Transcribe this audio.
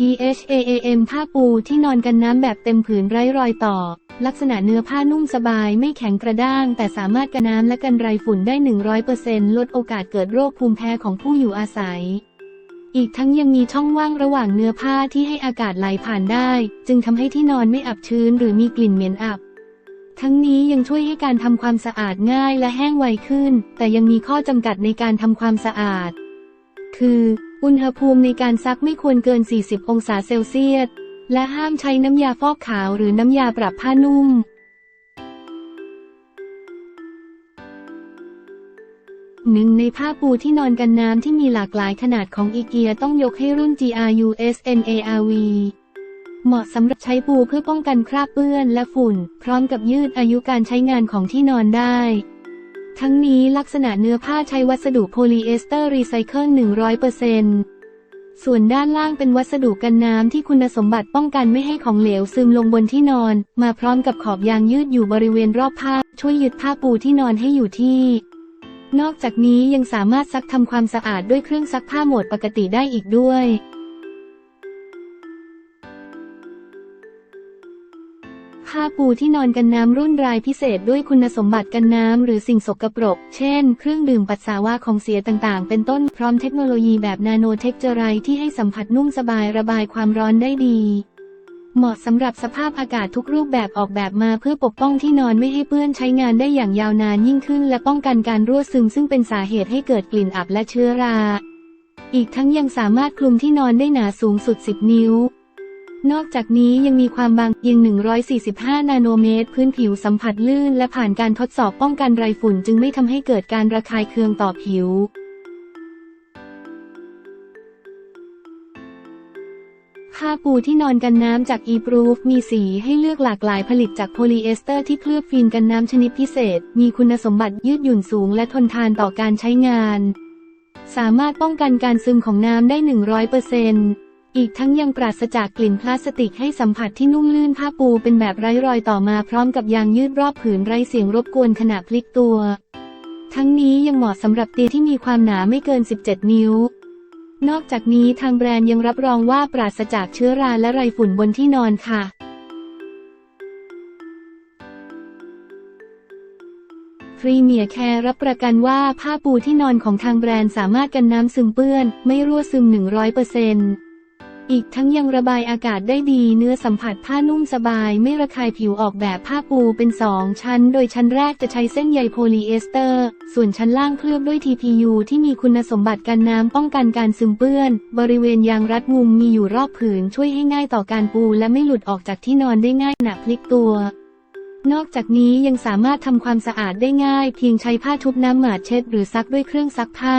THAAM ผ้าปูที่นอนกันน้ำแบบเต็มผืนไร้รอยต่อ ลักษณะเนื้อผ้านุ่มสบายไม่แข็งกระด้าง แต่สามารถกันน้ำและกันไรฝุ่นได้ 100%ลดโอกาสเกิดโรคภูมิแพ้ของผู้อยู่อาศัย อีกทั้งยังมีช่องว่างระหว่างเนื้อผ้าที่ให้อากาศไหลผ่านได้ จึงทำให้ที่นอนไม่อับชื้นหรือมีกลิ่นเหม็นอับ ทั้งนี้ยังช่วยให้การทำความสะอาดง่ายและแห้งไวขึ้น แต่ยังมีข้อจำกัดในการทำความสะอาด คือ อุณหภูมิในการซักไม่ควรเกิน 40 องศาเซลเซียส และห้ามใช้น้ำยาฟอกขาวหรือน้ำยาปรับผ้านุ่ม หนึ่งในผ้าปูที่นอนกันน้ำที่มีหลากหลายขนาดของอีเกียต้องยกให้รุ่น GRUSNARV เหมาะสำหรับใช้ปูเพื่อป้องกันคราบเปื้อนและฝุ่น พร้อมกับยืดอายุการใช้งานของที่นอนได้ ทั้งนี้ลักษณะเนื้อผ้าใช้วัสดุโพลีเอสเตอร์รีไซเคิล100%ส่วนด้านล่างเป็นวัสดุกันน้ำที่คุณสมบัติป้องกันไม่ให้ของเหลวซึมลงบนที่นอน มาพร้อมกับขอบยางยืดอยู่บริเวณรอบผ้า ช่วยยึดผ้าปูที่นอนให้อยู่ที่ นอกจากนี้ยังสามารถซักทำความสะอาดด้วยเครื่องซักผ้าโหมดปกติได้อีกด้วย ผ้าปูที่นอนกันน้ำรุ่นรายพิเศษด้วยคุณสมบัติกันน้ำหรือสิ่งสกปรก เช่น เครื่องดื่มปัสสาวะของเสียต่างๆ เป็นต้นพร้อมเทคโนโลยีแบบนาโนเทคเจอไรที่ให้สัมผัสนุ่มสบายระบายความร้อนได้ดี เหมาะสำหรับสภาพอากาศทุกรูปแบบออกแบบมาเพื่อปกป้องที่นอนไม่ให้เปื้อนใช้งานได้อย่างยาวนานยิ่งขึ้น และป้องกันการรั่วซึมซึ่งเป็นสาเหตุให้เกิดกลิ่นอับและเชื้อรา อีกทั้งยังสามารถคลุมที่นอนได้หนาสูงสุด 10 นิ้ว นอกจากนี้ยังมีความบางเพียง 145 นาโนเมตร พื้นผิวสัมผัสลื่น และผ่านการทดสอบป้องกันไรฝุ่น จึงไม่ทำให้เกิดการระคายเคืองต่อผิว ผ้าปูที่นอนกันน้ำจาก e-proof มีสีให้เลือกหลากหลายผลิตจากโพลีเอสเตอร์ที่เคลือบฟิล์มกันน้ำชนิดพิเศษ มีคุณสมบัติยืดหยุ่นสูง และทนทานต่อการใช้งาน สามารถป้องกันการซึมของน้ำได้ 100% อีกทั้งยังปราศจากกลิ่นพลาสติกให้สัมผัสที่นุ่มลื่นผ้าปูเป็นแบบไร้รอยต่อมาพร้อมกับยางยืดรอบผืนไร้เสียงรบกวนขณะพลิกตัว ทั้งนี้ยังเหมาะสำหรับเตียงที่มีความหนาไม่เกิน 17 นิ้ว นอกจากนี้ทางแบรนด์ยังรับรองว่าปราศจากเชื้อราและไรฝุ่นบนที่นอนค่ะพรีเมียร์แคร์รับประกันว่าผ้าปูที่นอนของทางแบรนด์สามารถกันน้ำซึมเปื้อน ไม่รั่วซึม 100% อีกทั้งยังระบายอากาศได้ดีเนื้อสัมผัสผ้านุ่มสบายไม่ระคายผิวออกแบบผ้าปูเป็นสองชั้น โดยชั้นแรกจะใช้เส้นใยโพลีเอสเตอร์ ส่วนชั้นล่างเคลือบด้วย TPU ที่มีคุณสมบัติกันน้ำป้องกันการซึมเปื้อน บริเวณยางรัดมุมมีอยู่รอบผืนช่วยให้ง่ายต่อการปูและไม่หลุดออกจากที่นอนได้ง่ายหนักพลิกตัวนอกจากนี้ยังสามารถทำความสะอาดได้ง่าย เพียงใช้ผ้าชุบน้ำหมาดเช็ด หรือซักด้วยเครื่องซักผ้า